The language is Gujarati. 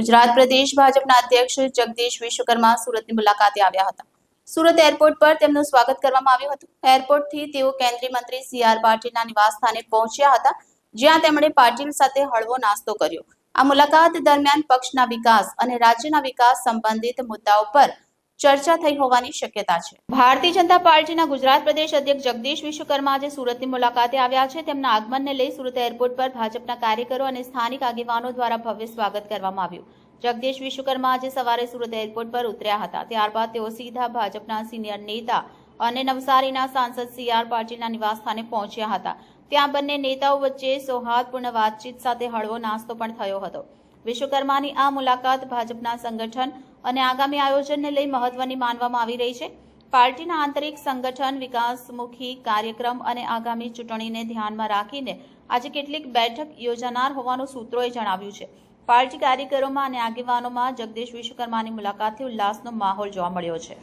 ગુજરાત પ્રદેશ ભાજપના અધ્યક્ષ જગદીશ વિશ્વકર્મા સુરતની મુલાકાતે આવ્યા હતા. સુરત એરપોર્ટ પર તેમનું સ્વાગત કરવામાં આવ્યું હતું. એરપોર્ટથી તેઓ કેન્દ્રીય મંત્રી સી આર પાટીલના નિવાસસ્થાને પહોંચ્યા હતા, જ્યાં તેમણે પાટીલ સાથે હળવો નાસ્તો કર્યો. આ મુલાકાત દરમિયાન પક્ષના વિકાસ અને રાજ્યના વિકાસ સંબંધિત મુદ્દાઓ પર ચર્ચા થઈ હોવાની શક્યતા છે. ભારતીય જનતા પાર્ટીના ગુજરાત પ્રદેશ અધ્યક્ષ જગદીશ વિશ્વકર્મા આજે સુરતની મુલાકાતે આવ્યા છે. તેમના આગમનને લઈ સુરત એરપોર્ટ પર ભાજપના કાર્યકરો અને સ્થાનિક આગેવાનો દ્વારા ભવ્ય સ્વાગત કરવામાં આવ્યું. જગદીશ વિશ્વકર્મા આજે સવારે સુરત એરપોર્ટ પર ઉતર્યા હતા. ત્યારબાદ તેઓ સીધા ભાજપના સિનિયર નેતા અને નવસારીના સાંસદ સી આર પાટીલના નિવાસસ્થાને પહોંચ્યા હતા. ત્યાં બંને નેતાઓ વચ્ચે સૌહાર્દપૂર્ણ વાતચીત સાથે હળવો નાસ્તો પણ થયો હતો. વિશ્વકર્માની આ મુલાકાત ભાજપના સંગઠન અને આગામી આયોજનને લઈ મહત્વની માનવામાં આવી રહી છે. પાર્ટીના આંતરિક સંગઠન વિકાસમુખી કાર્યક્રમ અને આગામી ચૂંટણીને ધ્યાનમાં રાખીને આજે કેટલીક બેઠક યોજાનાર હોવાનું સૂત્રોએ જણાવ્યું છે. પાર્ટી કાર્યકરોમાં અને આગેવાનોમાં જગદીશ વિશ્વકર્માની મુલાકાતથી ઉલ્લાસનો માહોલ જોવા મળ્યો છે.